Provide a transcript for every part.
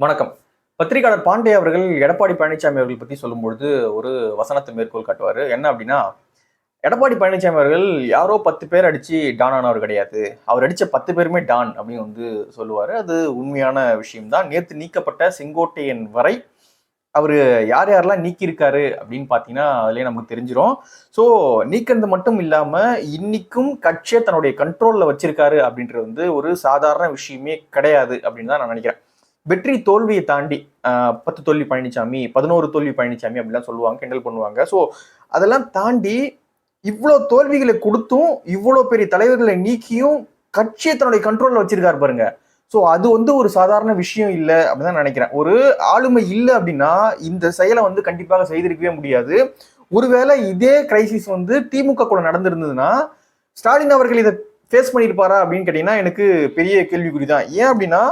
வணக்கம். பத்திரிகையாளர் பாண்டே அவர்கள் எடப்பாடி பழனிசாமி அவர்கள் பத்தி சொல்லும்பொழுது ஒரு வசனத்தை மேற்கோள் காட்டுவார். என்ன அப்படின்னா எடப்பாடி பழனிசாமி அவர்கள் யாரோ பத்து பேர் அடிச்சு டான் ஆனவர் கிடையாது. அவர் அடிச்ச பத்து பேருமே டான் அப்படின்னு வந்து சொல்லுவார். அது உண்மையான விஷயம்தான். நேற்று நீக்கப்பட்ட செங்கோட்டையன் வரை அவர் யார் யாரெல்லாம் நீக்கியிருக்காரு அப்படின்னு பார்த்தீங்கன்னா அதுலேயே நமக்கு தெரிஞ்சிடும் ஸோ நீக்கிறது மட்டும் இல்லாமல் இன்னைக்கும் கட்சியை தன்னுடைய கண்ட்ரோலில் வச்சிருக்காரு அப்படின்றது வந்து ஒரு சாதாரண விஷயமே கிடையாது அப்படின்னு தான் நான் நினைக்கிறேன். வெற்றி தோல்வியை தாண்டி பத்து தோல்வி பழனிசாமி பதினோரு தோல்வி பழனிசாமி அப்படிலாம் சொல்லுவாங்க கிண்டல் பண்ணுவாங்க. ஸோ அதெல்லாம் தாண்டி இவ்வளோ தோல்விகளை கொடுத்தும் இவ்வளோ பெரிய தலைவர்களை நீக்கியும் கட்சியை தன்னுடைய கண்ட்ரோலில் வச்சிருக்காரு பாருங்க. ஸோ அது வந்து ஒரு சாதாரண விஷயம் இல்லை அப்படின்னு தான் நினைக்கிறேன். ஒரு ஆளுமை இல்லை அப்படின்னா இந்த செயலை வந்து கண்டிப்பாக செய்திருக்கவே முடியாது. ஒருவேளை இதே கிரைசிஸ் வந்து திமுக கூட நடந்திருந்ததுன்னா ஸ்டாலின் அவர்கள் இதை ஃபேஸ் பண்ணியிருப்பாரா அப்படின்னு கேட்டீங்கன்னா எனக்கு பெரிய கேள்விக்குறி தான். ஏன் அப்படின்னா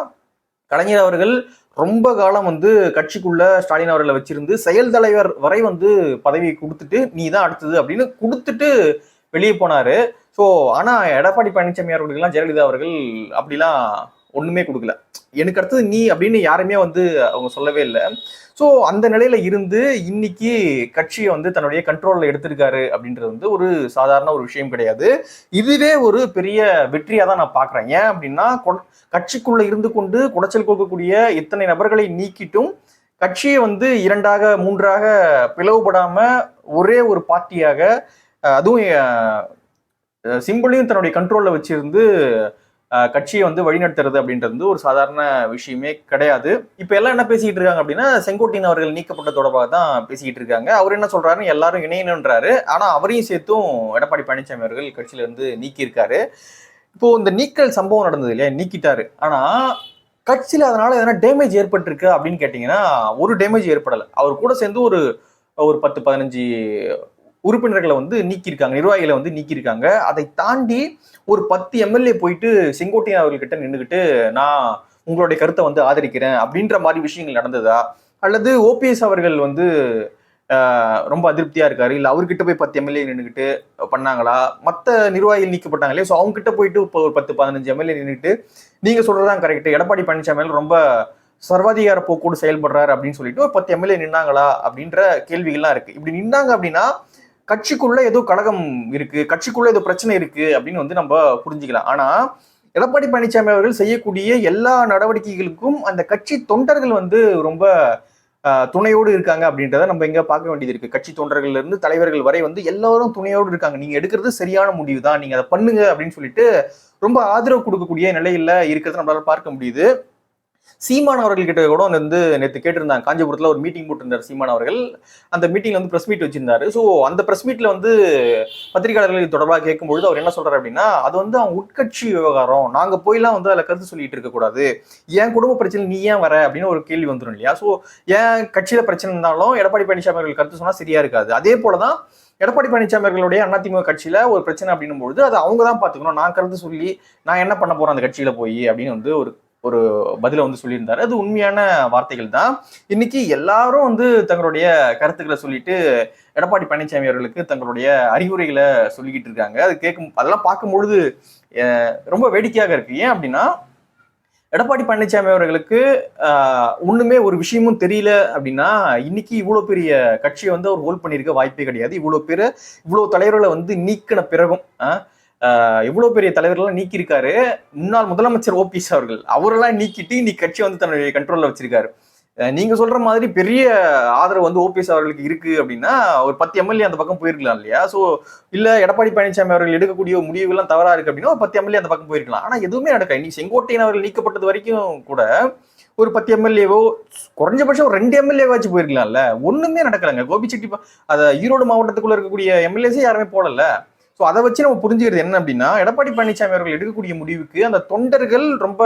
கலைஞர் அவர்கள் ரொம்ப காலம் வந்து கட்சிக்குள்ள ஸ்டாலின் அவர்களை வச்சிருந்து செயல் தலைவர் வரை வந்து பதவியை கொடுத்துட்டு நீ தான் அடுத்தது அப்படின்னு கொடுத்துட்டு வெளியே போனாரு. ஸோ ஆனா எடப்பாடி பழனிசாமி அவர்களுக்கெல்லாம் ஜெயலலிதா அவர்கள் அப்படிலாம் ஒண்ணுமே கொடுக்கல. எனக்கு அடுத்தது நீ அப்படின்னு யாருமே வந்து அவங்க சொல்லவே இல்லை. ஸோ அந்த நிலையில இருந்து இன்னைக்கு கட்சியை வந்து தன்னுடைய கண்ட்ரோல்ல எடுத்திருக்காரு அப்படின்றது வந்து ஒரு சாதாரண ஒரு விஷயம் கிடையாது. இதுவே ஒரு பெரிய வெற்றியா தான் நான் பாக்குறேன் ஏன் அப்படின்னா கொ- கட்சிக்குள்ள இருந்து கொண்டு குடைச்சல் கொடுக்கக்கூடிய இத்தனை நபர்களை நீக்கிட்டும் கட்சியை வந்து இரண்டாக மூன்றாக பிளவுபடாம ஒரே ஒரு பார்ட்டியாக அதுவும் சிம்பிளையும் தன்னுடைய கண்ட்ரோல்ல வச்சிருந்து கட்சியை வந்து வழிநடத்துறது அப்படின்றது வந்து ஒரு சாதாரண விஷயமே கிடையாது. இப்போ எல்லாம் என்ன பேசிக்கிட்டு இருக்காங்க அப்படின்னா செங்கோட்டையன் அவர்கள் நீக்கப்பட்ட தொடர்பாக தான் பேசிக்கிட்டு இருக்காங்க. அவர் என்ன சொல்கிறாருன்னு எல்லாரும் இணையணுன்றாரு. ஆனால் அவரையும் சேர்த்தும் எடப்பாடி பழனிசாமி அவர்கள் கட்சியிலேருந்து நீக்கியிருக்காரு. இப்போ இந்த நீக்கல் சம்பவம் நடந்தது இல்லையா? நீக்கிட்டாரு. ஆனா கட்சியில் அதனால எதனா டேமேஜ் ஏற்பட்டிருக்கு அப்படின்னு கேட்டிங்கன்னா ஒரு டேமேஜ் ஏற்படலை. அவர் கூட சேர்ந்து ஒரு ஒரு பத்து பதினஞ்சு உறுப்பினர்களை வந்து நீக்கியிருக்காங்க நிர்வாகிகளை வந்து நீக்கியிருக்காங்க. அதை தாண்டி ஒரு பத்து எம்எல்ஏ போயிட்டு செங்கோட்டையன் அவர்கள்கிட்ட நின்றுக்கிட்டு நான் உங்களுடைய கருத்தை வந்து ஆதரிக்கிறேன் அப்படின்ற மாதிரி விஷயங்கள் நடந்ததா? அல்லது ஓபிஎஸ் அவர்கள் வந்து ரொம்ப அதிருப்தியா இருக்காரு? இல்லை அவர்கிட்ட போய் பத்து எம்எல்ஏ நின்றுக்கிட்டு பண்ணாங்களா? மற்ற நிர்வாகிகள் நீக்கப்பட்டாங்களே ஸோ அவங்க கிட்ட போயிட்டு இப்போ ஒரு பத்து பதினஞ்சு எம்எல்ஏ நின்றுட்டு நீங்க சொல்றதான் கரெக்ட் எடப்பாடி பழனிசாமி ரொம்ப சர்வாதிகார போக்கோடு செயல்படுறாரு அப்படின்னு சொல்லிட்டு ஒரு பத்து எம்எல்ஏ நின்னாங்களா? அப்படின்ற கேள்விகள்லாம் இருக்கு. இப்படி நின்னாங்க அப்படின்னா கட்சிக்குள்ள ஏதோ கழகம் இருக்கு கட்சிக்குள்ள ஏதோ பிரச்சனை இருக்கு அப்படின்னு வந்து நம்ம புரிஞ்சுக்கலாம். ஆனா எடப்பாடி பழனிசாமி அவர்கள் செய்யக்கூடிய எல்லா நடவடிக்கைகளுக்கும் அந்த கட்சி தொண்டர்கள் வந்து ரொம்ப துணையோடு இருக்காங்க அப்படின்றத நம்ம இங்க பார்க்க வேண்டியது இருக்கு. கட்சி தொண்டர்கள்ல இருந்து தலைவர்கள் வரை வந்து எல்லாரும் துணையோடு இருக்காங்க. நீங்க எடுக்கிறது சரியான முடிவு தான் நீங்க அதை பண்ணுங்க அப்படின்னு சொல்லிட்டு ரொம்ப ஆதரவு கொடுக்கக்கூடிய நிலையில இருக்கிறத நம்மளால பார்க்க முடியுது. சீமான் அவர்கள்கிட்ட கூட வந்து நேற்று கேட்டிருந்தாங்க. காஞ்சிபுரத்தில் ஒரு மீட்டிங் போட்டிருந்தார் சீமான் அவர்கள். அந்த மீட்டிங்ல வந்து ப்ரெஸ் மீட் வச்சிருந்தாரு. ஸோ அந்த ப்ரெஸ் மீட்ல வந்து பத்திரிகையாளர்கள் தொடர்பாக கேட்கும்பொழுது அவர் என்ன சொல்றாரு அப்படின்னா அது வந்து அவங்க உட்கட்சி விவகாரம். நாங்கள் போயெல்லாம் வந்து அதில் கருத்து சொல்லிட்டு இருக்கக்கூடாது என் குடும்ப பிரச்சனை நீ ஏன் வர அப்படின்னு ஒரு கேள்வி வந்துடும் இல்லையா? ஸோ என் கட்சியில பிரச்சனை இருந்தாலும் எடப்பாடி பழனிசாமி அவர்கள் கருத்து சொன்னால் சரியா இருக்காது. அதே போலதான் எடப்பாடி பழனிசாமி அவர்களுடைய அதிமுக கட்சியில ஒரு பிரச்சனை அப்படின்னும் பொழுது அது அவங்க தான் பார்த்துக்கணும் நான் கருத்து சொல்லி நான் என்ன பண்ண போறேன் அந்த கட்சியில போய் அப்படின்னு வந்து ஒரு ஒரு பதில வந்து சொல்லியிருந்தாரு. அது உண்மையான வார்த்தைகள் தான். இன்னைக்கு எல்லாரும் வந்து தங்களுடைய கருத்துக்களை சொல்லிட்டு எடப்பாடி பழனிசாமி அவர்களுக்கு தங்களுடைய அறிவுரைகளை சொல்லிக்கிட்டு இருக்காங்க. அது கேட்கும் அதெல்லாம் பார்க்கும் பொழுது ரொம்ப வேடிக்கையாக இருக்கு. ஏன் அப்படின்னா எடப்பாடி பழனிசாமி அவர்களுக்கு ஒண்ணுமே ஒரு விஷயமும் தெரியல அப்படின்னா இன்னைக்கு இவ்வளவு பெரிய கட்சியை வந்து அவர் ஹோல்ட் பண்ணியிருக்க வாய்ப்பே கிடையாது. இவ்வளவு பேர் இவ்வளவு தலைவர்களை வந்து நீக்கின பிறகும் இவ்வளோ இவ்வளவு பெரிய தலைவர்கள்லாம் நீக்கியிருக்காரு. முன்னாள் முதலமைச்சர் ஓபிஎஸ் அவர்கள் அவரெல்லாம் நீக்கிட்டு இன்னைக்கு கட்சியை வந்து தன்னுடைய கண்ட்ரோல்ல வச்சிருக்காரு. நீங்க சொல்ற மாதிரி பெரிய ஆதரவு வந்து ஓபிஎஸ் அவர்களுக்கு இருக்கு அப்படின்னா ஒரு பத்து எம்எல்ஏ அந்த பக்கம் போயிருக்கலாம் இல்லையா? ஸோ இல்ல எடப்பாடி பழனிசாமி அவர்கள் எடுக்கக்கூடிய முடிவுகள்லாம் தவறா இருக்கு அப்படின்னா ஒரு பத்து எம்எல்ஏ அந்த பக்கம் போயிருக்கலாம். ஆனா எதுவுமே நடக்க இன்னைக்கு செங்கோட்டையன் அவர்கள் நீக்கப்பட்டது வரைக்கும் கூட ஒரு பத்து எம்எல்ஏவோ குறைஞ்சபட்சம் ஒரு ரெண்டு எம்எல்ஏவாச்சும் போயிருக்கலாம்ல. ஒண்ணுமே நடக்கலங்க. கோபிச்செட்டி அத ஈரோடு மாவட்டத்துக்குள்ள இருக்கக்கூடிய எம்எல்ஏஸே யாருமே போடல. ஸோ அதை வச்சு நம்ம புரிஞ்சுக்கிறது என்ன அப்படின்னா எடப்பாடி பழனிசாமி அவர்கள் எடுக்கக்கூடிய முடிவுக்கு அந்த தொண்டர்கள் ரொம்ப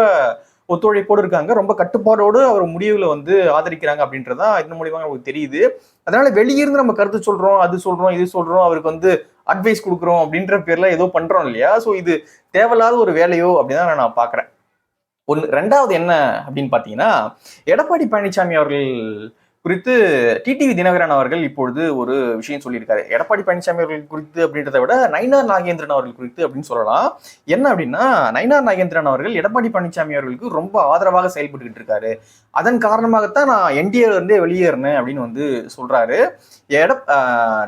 ஒத்துழைப்போடு இருக்காங்க. ரொம்ப கட்டுப்பாடோடு அவர் முடிவுகளை வந்து ஆதரிக்கிறாங்க அப்படின்றதா இதன் மூலிமா நமக்கு தெரியுது. அதனால வெளியிருந்து நம்ம கருத்து சொல்றோம் அது சொல்றோம் இது சொல்றோம் அவருக்கு வந்து அட்வைஸ் கொடுக்குறோம் அப்படின்ற பேர்ல ஏதோ பண்றோம் இல்லையா? ஸோ இது தேவையில்லாத ஒரு வேலையோ அப்படின்னு நான் பாக்குறேன் ஒன்று ரெண்டாவது என்ன அப்படின்னு பார்த்தீங்கன்னா எடப்பாடி பழனிசாமி அவர்கள் குறித்து டிடிவி தினகரன் அவர்கள் இப்பொழுது ஒரு விஷயம் சொல்லியிருக்காரு. எடப்பாடி பழனிசாமி அவர்கள் குறித்து அப்படின்றத விட நயினார் நாகேந்திரன் அவர்கள் குறித்து அப்படின்னு சொல்லலாம். என்ன அப்படின்னா நயினார் நாகேந்திரன் அவர்கள் எடப்பாடி பழனிசாமி அவர்களுக்கு ரொம்ப ஆதரவாக செயல்பட்டுக்கிட்டு இருக்காரு. அதன் காரணமாகத்தான் நான் என்டிஏல இருந்தே வெளியேறினேன் அப்படின்னு வந்து சொல்றாரு. எட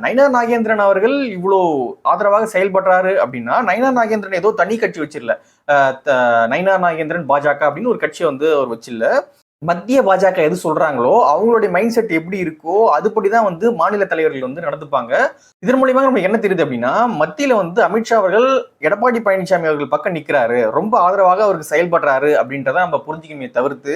நயினார் நாகேந்திரன் அவர்கள் இவ்வளோ ஆதரவாக செயல்படுறாரு அப்படின்னா நயினார் நாகேந்திரன் ஏதோ தனி கட்சி வச்சிடல த- நயினார் நாகேந்திரன் பாஜக அப்படின்னு ஒரு கட்சியை வந்து அவர் வச்சில்ல மத்திய பாஜக எது சொல்றாங்களோ அவங்களுடைய மைண்ட் செட் எப்படி இருக்கோ அதுபடிதான் வந்து மாநில தலைவர்கள் வந்து நடந்துப்பாங்க. இதன் மூலியமா நமக்கு என்ன தெரியுது அப்படின்னா மத்தியில வந்து அமித்ஷா அவர்கள் எடப்பாடி பழனிசாமி அவர்கள் பக்கம் நிக்கிறாரு. ரொம்ப ஆதரவாக அவருக்கு செயல்படுறாரு அப்படின்றத நம்ம புரிஞ்சுக்கணுமே தவிர்த்து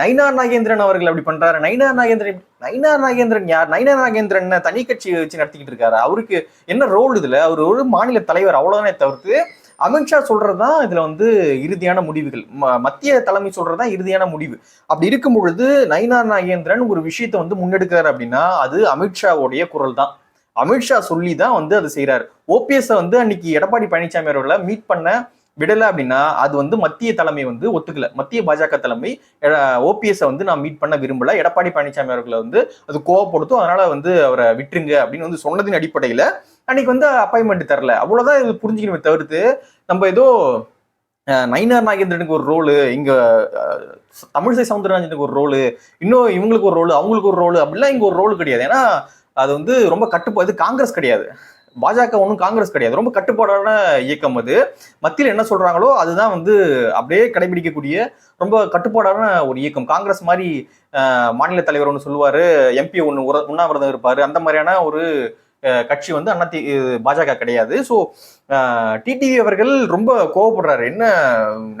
நைனார் நாகேந்திரன் அவர்கள் அப்படி பண்றாரு. நைனார் நாகேந்திரன் நைனார் நாகேந்திரன் யார்? நைனார் நாகேந்திரன் தனி கட்சி வச்சு நடத்திக்கிட்டு இருக்காரு? அவருக்கு என்ன ரோல் இதுல? அவர் ஒரு மாநில தலைவர் அவ்வளவுதானே தவிர்த்து அமித்ஷா சொல்றதுதான் இதுல வந்து இறுதியான முடிவுகள். ம- மத்திய தலைமை சொல்றதுதான் இறுதியான முடிவு. அப்படி இருக்கும் பொழுது நயினார் நாகேந்திரன் ஒரு விஷயத்தை வந்து முன்னெடுக்கிறார் அப்படின்னா அது அமித்ஷாவுடைய குரல் தான் அமித்ஷா சொல்லி தான் வந்து அது செய்கிறாரு ஓபிஎஸ் வந்து அன்னைக்கு எடப்பாடி பழனிசாமி அவர்களை மீட் பண்ண விடல அப்படின்னா அது வந்து மத்திய தலைமை வந்து ஒத்துக்கல. மத்திய பாஜக தலைமை ஓபிஎஸ் வந்து நான் மீட் பண்ண விரும்பல. எடப்பாடி பழனிசாமி அவர்களை வந்து அது கோவப்படுத்தும். அதனால வந்து அவரை விட்டுருங்க அப்படின்னு வந்து சொன்னதின் அடிப்படையில அன்னைக்கு வந்து அப்பாயின்மெண்ட் தரல. அவ்வளவுதான் இது புரிஞ்சுக்கணுமே தவிர்த்து நம்ம ஏதோ அஹ், நயினார் நாகேந்திரனுக்கு ஒரு ரோலு இங்க தமிழிசை சவுந்தரராஜனுக்கு ஒரு ரோலு இன்னும் இவங்களுக்கு ஒரு ரோலு அவங்களுக்கு ஒரு ரோலு அப்படிலாம் இங்க ஒரு ரோல் கிடையாது. ஏன்னா அது வந்து ரொம்ப கட்டுப்பா இது காங்கிரஸ் கிடையாது. பாஜக ஒன்றும் காங்கிரஸ் கிடையாது. ரொம்ப கட்டுப்பாடான இயக்கம் அது. மத்தியில் என்ன சொல்கிறாங்களோ அதுதான் வந்து அப்படியே கடைபிடிக்கக்கூடிய ரொம்ப கட்டுப்பாடான ஒரு இயக்கம். காங்கிரஸ் மாதிரி மாநில தலைவர் ஒன்று சொல்லுவார் எம்பி ஒன்று உண்ணாவிரதம் இருப்பார். அந்த மாதிரியான ஒரு கட்சி வந்து அண்ணா பாஜக கிடையாது. ஸோ டிடிவி அவர்கள் ரொம்ப கோவப்படுறாரு. என்ன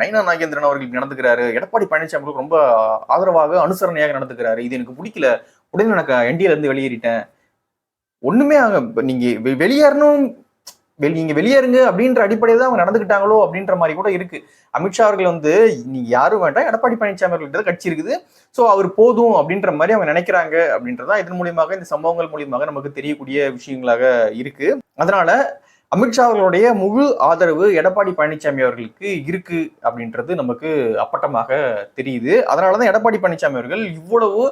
நைனா நாகேந்திரன் அவர்கள் நடந்துக்கிறாரு? எடப்பாடி பழனிசாமி அவர்கள் ரொம்ப ஆதரவாக அனுசரணையாக நடந்துக்கிறாரு. இது எனக்கு பிடிக்கல. உடனே எனக்கு என்டிஏல இருந்து வெளியேறிட்டேன். ஒண்ணுமே அங்க நீங்க வெளியேறணும் நீங்க வெளியேறுங்க அப்படின்ற அடிப்படையில் தான் அவங்க நடந்துக்கிட்டாங்களோ அப்படின்ற மாதிரி கூட இருக்கு. அமித்ஷா அவர்கள் வந்து நீங்க யாரும் வேண்டாம் எடப்பாடி பழனிசாமி அவர்கள்ட்ட தான் கட்சி இருக்குது. ஸோ அவர் போதும் அப்படின்ற மாதிரி அவங்க நினைக்கிறாங்க அப்படின்றதான் இதன் மூலியமாக இந்த சம்பவங்கள் மூலியமாக நமக்கு தெரியக்கூடிய விஷயங்களாக இருக்கு. அதனால அமித்ஷா அவர்களுடைய முழு ஆதரவு எடப்பாடி பழனிசாமி அவர்களுக்கு இருக்கு அப்படின்றது நமக்கு அப்பட்டமாக தெரியுது. அதனாலதான் எடப்பாடி பழனிசாமி அவர்கள் இவ்வளவு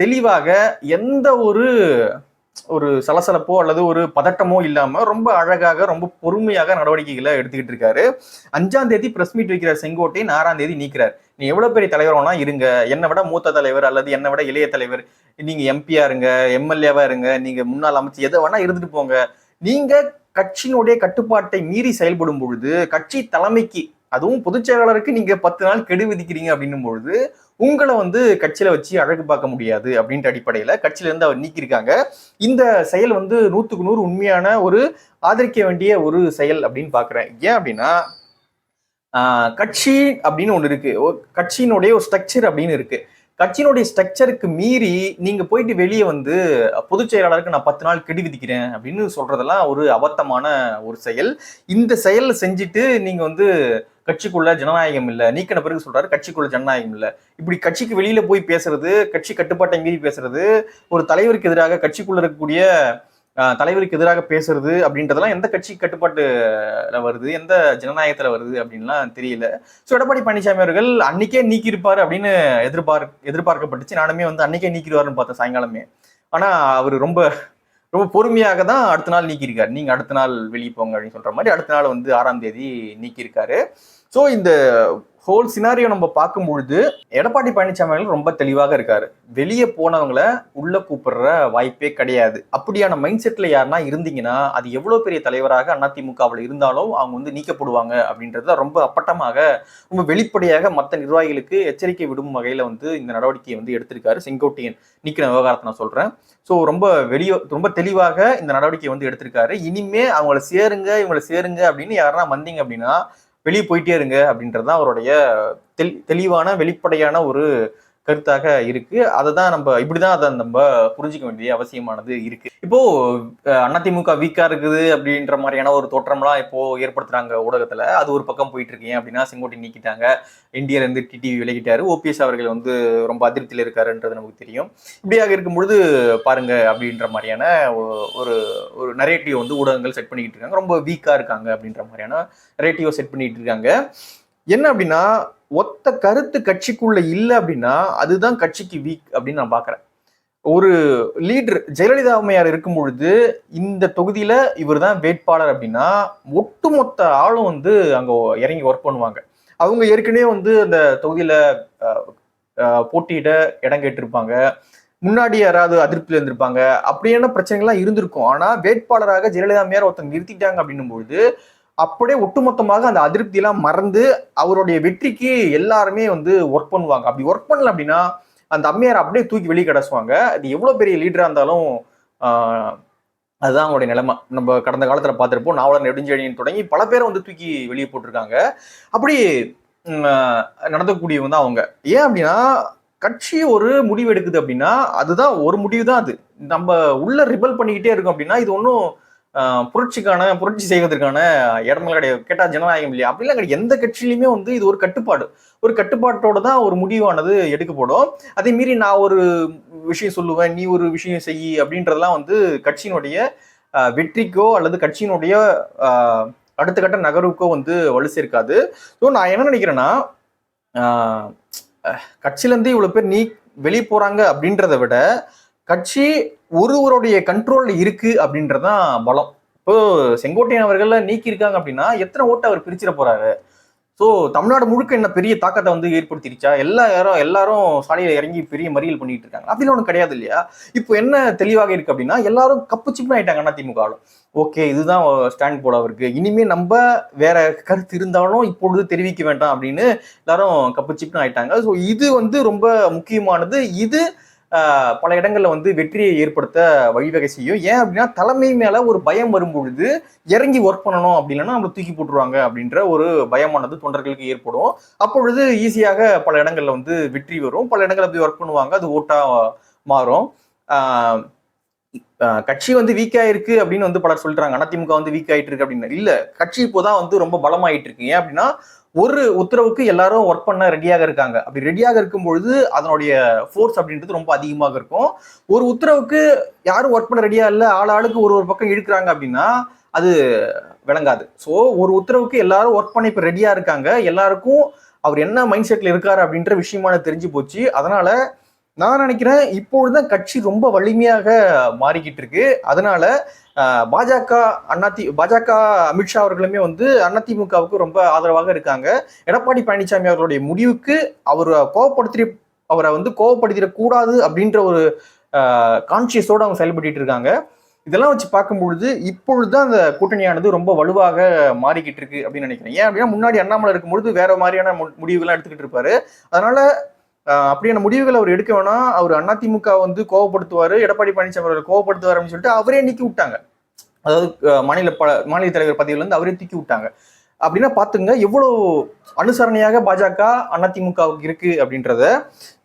தெளிவாக எந்த ஒரு ஒரு சலசலப்போ அல்லது ஒரு பதட்டமோ இல்லாம ரொம்ப அழகாக ரொம்ப பொறுமையாக நடவடிக்கைகளை எடுத்துக்கிட்டு இருக்காரு. அஞ்சாம் தேதி பிரஸ் மீட் வைக்கிறார் செங்கோட்டையன் ஆறாம் தேதி நீக்கிறார். நீ எவ்வளவு பெரிய தலைவர் இருங்க. என்னை விட மூத்த தலைவர் அல்லது என்னை விட இளைய தலைவர். நீங்க எம்பியா இருங்க எம்எல்ஏவா இருங்க நீங்க முன்னாள் அமைச்சு எதை வேணா இருந்துட்டு போங்க. நீங்க கட்சியினுடைய கட்டுப்பாட்டை மீறி செயல்படும் பொழுது கட்சி தலைமைக்கு அதுவும் பொதுச் செயலாளருக்கு நீங்க பத்து நாள் கெடு விதிக்கிறீங்க அப்படின்னும் பொழுது உங்களை வந்து கட்சியில வச்சு அழகு பார்க்க முடியாது அப்படின்ற அடிப்படையில கட்சியில இருந்து அவர் நீக்கியிருக்காங்க. இந்த செயல் வந்து நூத்துக்கு நூறு உண்மையான ஒரு ஆதரிக்க வேண்டிய ஒரு செயல் அப்படின்னு பாக்குறேன் ஏன் அப்படின்னா ஆஹ் கட்சி அப்படின்னு ஒண்ணு இருக்கு. கட்சியினுடைய ஒரு ஸ்ட்ரக்சர் அப்படின்னு இருக்கு. கட்சியினுடைய ஸ்ட்ரக்சருக்கு மீறி நீங்க போயிட்டு வெளியே வந்து பொதுச் செயலாளருக்கு நான் பத்து நாள் கெடு விதிக்கிறேன் அப்படின்னு சொல்றதெல்லாம் ஒரு அபத்தமான ஒரு செயல். இந்த செயல் செஞ்சுட்டு நீங்க வந்து கட்சிக்குள்ள ஜனநாயகம் இல்லை நீக்கின பிறகு சொல்றாரு கட்சிக்குள்ள ஜனநாயகம் இல்லை. இப்படி கட்சிக்கு வெளியில போய் பேசுறது கட்சி கட்டுப்பாட்டை மீறி பேசுறது ஒரு தலைவருக்கு எதிராக கட்சிக்குள்ள இருக்கக்கூடிய ஆஹ், தலைவருக்கு எதிராக பேசுறது அப்படின்றதெல்லாம் எந்த கட்சி கட்டுப்பாட்டுல வருது எந்த ஜனநாயகத்துல வருது அப்படின்லாம் தெரியல. ஸோ எடப்பாடி பழனிசாமி அவர்கள் அன்னைக்கே நீக்கியிருப்பாரு அப்படின்னு எதிர்பார்க்க எதிர்பார்க்கப்பட்டுச்சு. நானுமே வந்து அன்னைக்கே நீக்கிடுவாருன்னு பார்த்தேன் சாயங்காலமே. ஆனா அவர் ரொம்ப ரொம்ப பொறுமையாக தான் அடுத்த நாள் நீக்கியிருக்காரு. நீங்க அடுத்த நாள் வெளியே போங்க அப்படின்னு சொல்ற மாதிரி அடுத்த நாள் வந்து ஆறாம் தேதி நீக்கியிருக்காரு. ஸோ இந்த ஹோல் சினாரியோ நம்ம பார்க்கும்பொழுது எடப்பாடி பழனிசாமி ரொம்ப தெளிவாக இருக்காரு. வெளியே போனவங்கள உள்ள கூப்பிடுற வாய்ப்பே கிடையாது. அப்படியான மைண்ட் செட்ல யாருன்னா இருந்தீங்கன்னா அது எவ்வளவு பெரிய தலைவராக அதிமுகவில் இருந்தாலும் அவங்க வந்து நீக்கப்படுவாங்க அப்படின்றத ரொம்ப அப்பட்டமாக ரொம்ப வெளிப்படையாக மற்ற நிர்வாகிகளுக்கு எச்சரிக்கை விடும் வகையில வந்து இந்த நடவடிக்கையை வந்து எடுத்திருக்காரு செங்கோட்டையன். நீக்கின விவகாரத்தை நான் சொல்றேன். ஸோ ரொம்ப வெளியே ரொம்ப தெளிவாக இந்த நடவடிக்கையை வந்து எடுத்திருக்காரு. இனிமே அவங்கள சேருங்க இவங்களை சேருங்க அப்படின்னு யாருன்னா வந்தீங்க அப்படின்னா வெளியே போயிட்டே இருங்க அப்படின்றது தான் அவருடைய தெளி தெளிவான வெளிப்படையான ஒரு கருத்தாக இருக்கு. அதை தான் நம்ம இப்படிதான் அதை நம்ம புரிஞ்சிக்க வேண்டிய அவசியமானது இருக்கு. இப்போ அதிமுக வீக்கா இருக்குது அப்படின்ற மாதிரியான ஒரு தோற்றம்லாம் இப்போ ஏற்படுத்துறாங்க ஊடகத்துல. அது ஒரு பக்கம் போயிட்டு இருக்கு. அப்படின்னா செங்கோட்டை நீக்கிட்டாங்க. இந்தியால இருந்து டிடிவி விலகிட்டாரு. ஓபிஎஸ் அவர்கள் வந்து ரொம்ப அதிருப்தியில் இருக்காருன்றது நமக்கு தெரியும். இப்படியாக இருக்கும் பொழுது பாருங்க அப்படின்ற மாதிரியான ஒரு ஒரு நரேட்டிவ் வந்து ஊடகங்கள் செட் பண்ணிக்கிட்டு இருக்காங்க. ரொம்ப வீக்கா இருக்காங்க அப்படின்ற மாதிரியான நரேட்டிவ் செட் பண்ணிட்டு இருக்காங்க. என்ன அப்படின்னா ஒத்த கருத்து கட்சிக்குள்ள இல்லை அப்படின்னா அதுதான் கட்சிக்கு வீக் அப்படின்னு நான் பாக்குறேன் ஒரு லீடர் ஜெயலலிதா அம்மையார் இருக்கும் பொழுது இந்த தொகுதியில இவர் தான் வேட்பாளர் அப்படின்னா ஒட்டுமொத்த ஆளும் வந்து அங்க இறங்கி ஒர்க் பண்ணுவாங்க. அவங்க ஏற்கனவே வந்து அந்த தொகுதியில போட்டியிட இடம் கேட்டிருப்பாங்க. முன்னாடி யாராவது அதிருப்தியில் இருந்திருப்பாங்க. அப்படியான பிரச்சனைகள்லாம் இருந்திருக்கும். ஆனா வேட்பாளராக ஜெயலலிதா அம்மையார் ஒருத்தங்க நிறுத்திட்டாங்க அப்படின்னும் பொழுது அப்படியே ஒட்டுமொத்தமாக அந்த அதிருப்தியெல்லாம் மறந்து அவருடைய வெற்றிக்கு எல்லாருமே வந்து ஒர்க் பண்ணுவாங்க. அப்படி ஒர்க் பண்ணல அப்படின்னா அந்த அம்மையார் அப்படியே தூக்கி வெளியே கிடச்சுவாங்க. அது எவ்வளோ பெரிய லீடராக இருந்தாலும் அதுதான் அவங்களுடைய நிலைமை. நம்ம கடந்த காலத்தில் பார்த்துருப்போம் நாவலர் நெடுஞ்செழியன் தொடங்கி பல பேரை வந்து தூக்கி வெளியே போட்டிருக்காங்க. அப்படி ம், நடந்தக்கூடியவங்க தான் அவங்க. ஏன் அப்படின்னா கட்சி ஒரு முடிவு எடுக்குது அப்படின்னா அதுதான் ஒரு முடிவு தான் அது. நம்ம உள்ள ரிபல் பண்ணிக்கிட்டே இருக்கோம் அப்படின்னா இது ஒன்றும் புரட்சிக்கான புரட்சி செய்வதற்கான இடமெல்லாம் கிடையாது. கேட்டா ஜனநாயகம் இல்லையா? அப்படிலாம் கிடையாது. எந்த கட்சியிலுமே வந்து இது ஒரு கட்டுப்பாடு. ஒரு கட்டுப்பாட்டோட தான் ஒரு முடிவானது எடுக்கப்படும். அதே மீறி நான் ஒரு விஷயம் சொல்லுவேன். நீ ஒரு விஷயம் செய் அப்படின்றதெல்லாம் வந்து கட்சியினுடைய வெற்றிக்கோ அல்லது கட்சியினுடைய அடுத்த கட்ட நகர்வுக்கோ வந்து வலு சேர்க்காது. ஸோ நான் என்ன நினைக்கிறேன்னா கட்சியிலேருந்து இவ்வளோ பேர் நீ வெளியே போகிறாங்க அப்படின்றத விட கட்சி ஒருவருடைய கண்ட்ரோல்ல இருக்கு அப்படின்றதான் பலம். இப்போ செங்கோட்டையன் அவர்கள நீக்கி இருக்காங்க அப்படின்னா எத்தனை ஓட்டை அவர் பிரிச்சிட போறாரு? ஸோ தமிழ்நாடு முழுக்க என்ன பெரிய தாக்கத்தை வந்து ஏற்படுத்திருச்சா? எல்லா யாரும் எல்லாரும் சாலையில் இறங்கி பெரிய மறியல் பண்ணிட்டு இருக்காங்க. அப்படிலாம் ஒன்றும் கிடையாது இல்லையா? இப்போ என்ன தெளிவாக இருக்கு அப்படின்னா எல்லாரும் கப்பு சிப்பு ஆயிட்டாங்க அதிமுக ஓகே இதுதான் ஸ்டாண்ட் போட அவருக்கு. இனிமே நம்ம வேற கருத்து இருந்தாலும் இப்பொழுது தெரிவிக்க வேண்டாம் அப்படின்னு எல்லாரும் கப்பு சிப்புன்னு ஆயிட்டாங்க. ஸோ இது வந்து ரொம்ப முக்கியமானது. இது பல இடங்களில் வந்து வெற்றியை ஏற்படுத்த வழிவகை செய்யும். ஏன் அப்படின்னா தலைமை மேலே ஒரு பயம் வரும்பொழுது இறங்கி ஒர்க் பண்ணணும் அப்படின்னா நம்மளை தூக்கி போட்டுருவாங்க அப்படின்ற ஒரு பயமானது தொண்டர்களுக்கு ஏற்படும். அப்பொழுது ஈஸியாக பல இடங்களில் வந்து வெற்றி வரும். பல இடங்களில் போய் ஒர்க் பண்ணுவாங்க. அது ஓட்டாக மாறும். கட்சி வந்து வீக் ஆயிருக்கு அப்படின்னு வந்து பலர் சொல்றாங்க. அதிமுக வந்து வீக் ஆயிட்டு இருக்கு அப்படின்னு இல்ல. கட்சி இப்போதான் வந்து ரொம்ப பலமாயிட்டு இருக்கு ஏன் அப்படின்னா ஒரு உத்தரவுக்கு எல்லாரும் ஒர்க் பண்ண ரெடியாக இருக்காங்க. அப்படி ரெடியாக இருக்கும் பொழுது அதனுடைய ஃபோர்ஸ் அப்படின்றது ரொம்ப அதிகமாக இருக்கும். ஒரு உத்தரவுக்கு யாரும் ஒர்க் பண்ண ரெடியா இல்லை ஆள் ஆளுக்கு ஒரு ஒரு பக்கம் இழுக்கிறாங்க அப்படின்னா அது விளங்காது. ஸோ ஒரு உத்தரவுக்கு எல்லாரும் ஒர்க் பண்ண இப்போ ரெடியாக இருக்காங்க. எல்லாருக்கும் அவர் என்ன மைண்ட் செட்டில் இருக்காரு அப்படின்ற விஷயமான தெரிஞ்சு போச்சு. அதனால நான் நினைக்கிறேன் இப்பொழுதுதான் கட்சி ரொம்ப வலிமையாக மாறிக்கிட்டு இருக்கு. அதனால பாஜக அண்ணாதி பாஜக அமித்ஷா அவர்களுமே வந்து அதிமுகவுக்கு ரொம்ப ஆதரவாக இருக்காங்க. எடப்பாடி பழனிசாமி அவர்களுடைய முடிவுக்கு அவர் கோவப்படுத்தி அவரை வந்து கோவப்படுத்திடக்கூடாது அப்படின்ற ஒரு கான்சியஸோடு அவங்க செயல்பட்டு இருக்காங்க. இதெல்லாம் வச்சு பார்க்கும்பொழுது இப்பொழுதுதான் அந்த கூட்டணியானது ரொம்ப வலுவாக மாறிக்கிட்டு இருக்கு அப்படின்னு நினைக்கிறேன். ஏன் அப்படின்னா முன்னாடி அண்ணாமலை இருக்கும்பொழுது வேற மாதிரியான மு- முடிவுகள்லாம் எடுத்துக்கிட்டு இருப்பாரு. அதனால அப்படியான முடிவுகள் அவர் எடுக்க வேணாம். அவர் அதிமுக வந்து கோவப்படுத்துவார் எடப்பாடி பழனிசாமி அவர்கள் கோவப்படுத்துவார் அப்படின்னு சொல்லிட்டு அவரே நீக்கி விட்டாங்க. அதாவது மாநில ப மாநில தலைவர் பதவியில இருந்து அவரே தூக்கி விட்டாங்க. அப்படின்னா பாத்துங்க எவ்வளவு அனுசரணையாக பாஜக அதிமுகவுக்கு இருக்கு அப்படின்றத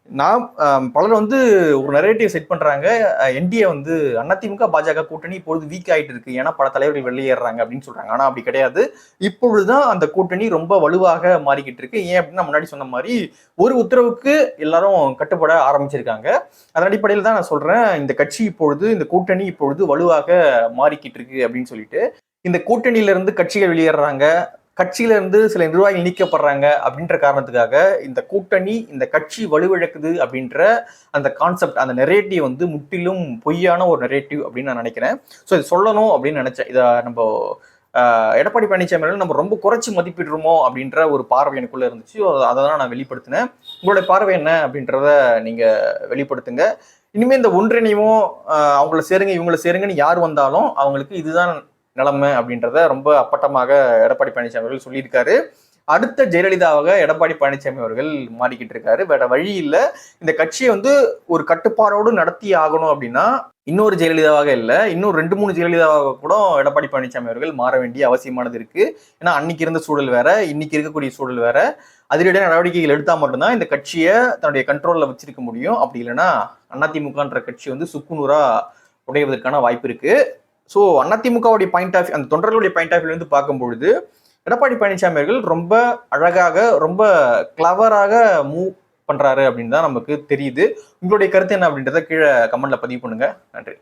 நான் பலர் வந்து ஒரு நரேட்டிவ் செட் பண்றாங்க. என்டிஏ வந்து அதிமுக பாஜக கூட்டணி இப்பொழுது வீக் ஆயிட்டு இருக்கு. ஏன்னா பல தலைவர்கள் வெளியேறாங்க அப்படின்னு சொல்றாங்க. ஆனா அப்படி கிடையாது. இப்பொழுதுதான் அந்த கூட்டணி ரொம்ப வலுவாக மாறிக்கிட்டு இருக்கு. ஏன் அப்படின்னா முன்னாடி சொன்ன மாதிரி ஒரு உத்தரவுக்கு எல்லாரும் கட்டுப்பட ஆரம்பிச்சிருக்காங்க. அதன் அடிப்படையில் தான் நான் சொல்றேன். இந்த கட்சி இப்பொழுது இந்த கூட்டணி இப்பொழுது வலுவாக மாறிக்கிட்டு இருக்கு அப்படின்னு சொல்லிட்டு. இந்த கூட்டணியில இருந்து கட்சிகள் வெளியேறாங்க கட்சியில இருந்து சில நிர்வாகிகள் நீக்கப்படுறாங்க அப்படின்ற காரணத்துக்காக இந்த கூட்டணி இந்த கட்சி வலுவிழக்குது அப்படின்ற அந்த கான்செப்ட் அந்த நெரேட்டிவ் வந்து முற்றிலும் பொய்யான ஒரு நெரேட்டிவ் அப்படின்னு நான் நினைக்கிறேன். ஸோ இது சொல்லணும் அப்படின்னு நினைச்சேன். இதை நம்ம எடப்பாடி பழனிசாமி அவர்கள் நம்ம ரொம்ப குறைச்சி மதிப்பிடுறோமோ அப்படின்ற ஒரு பார்வை எனக்குள்ள இருந்துச்சு. அதை தான் நான் வெளிப்படுத்தினேன். உங்களுடைய பார்வை என்ன அப்படின்றத நீங்க வெளிப்படுத்துங்க. இனிமே இந்த ஒன்றிணையும் அவங்கள சேருங்க இவங்கள சேருங்கன்னு யார் வந்தாலும் அவங்களுக்கு இதுதான் நிலைமை அப்படின்றத ரொம்ப அப்பட்டமாக எடப்பாடி பழனிசாமி அவர்கள் சொல்லியிருக்காரு. அடுத்த ஜெயலலிதாவாக எடப்பாடி பழனிசாமி அவர்கள் மாறிக்கிட்டு இருக்காரு. வேற வழி இல்லை. இந்த கட்சியை வந்து ஒரு கட்டுப்பாடோடு நடத்தி ஆகணும் அப்படின்னா இன்னொரு ஜெயலலிதாவாக இல்லை. இன்னும் ரெண்டு மூணு ஜெயலலிதாவாக கூட எடப்பாடி பழனிசாமி அவர்கள் மாற வேண்டிய அவசியமானது இருக்கு. ஏன்னா அன்னைக்கு இருந்த சூழல் வேற இன்னைக்கு இருக்கக்கூடிய சூழல் வேற. அதிரடியான நடவடிக்கைகள் எடுத்தா மட்டும்தான் இந்த கட்சியை தன்னுடைய கண்ட்ரோல்ல வச்சிருக்க முடியும். அப்படி இல்லைன்னா அதிமுகன்ற கட்சி வந்து சுக்குநூறா உடைவதற்கான வாய்ப்பு இருக்கு. ஸோ அதிமுகவுடைய பாயிண்ட் ஆஃப் அந்த தொண்டர்களுடைய பாயிண்ட் ஆஃப் இருந்து பார்க்கும்பொழுது எடப்பாடி பழனிசாமி அவர்கள் ரொம்ப அழகாக ரொம்ப கிளவராக மூவ் பண்றாரு அப்படின்னு தான் நமக்கு தெரியுது. உங்களுடைய கருத்து என்ன அப்படின்றத கீழே கமெண்ட்ல பதிவு பண்ணுங்க. நன்றி.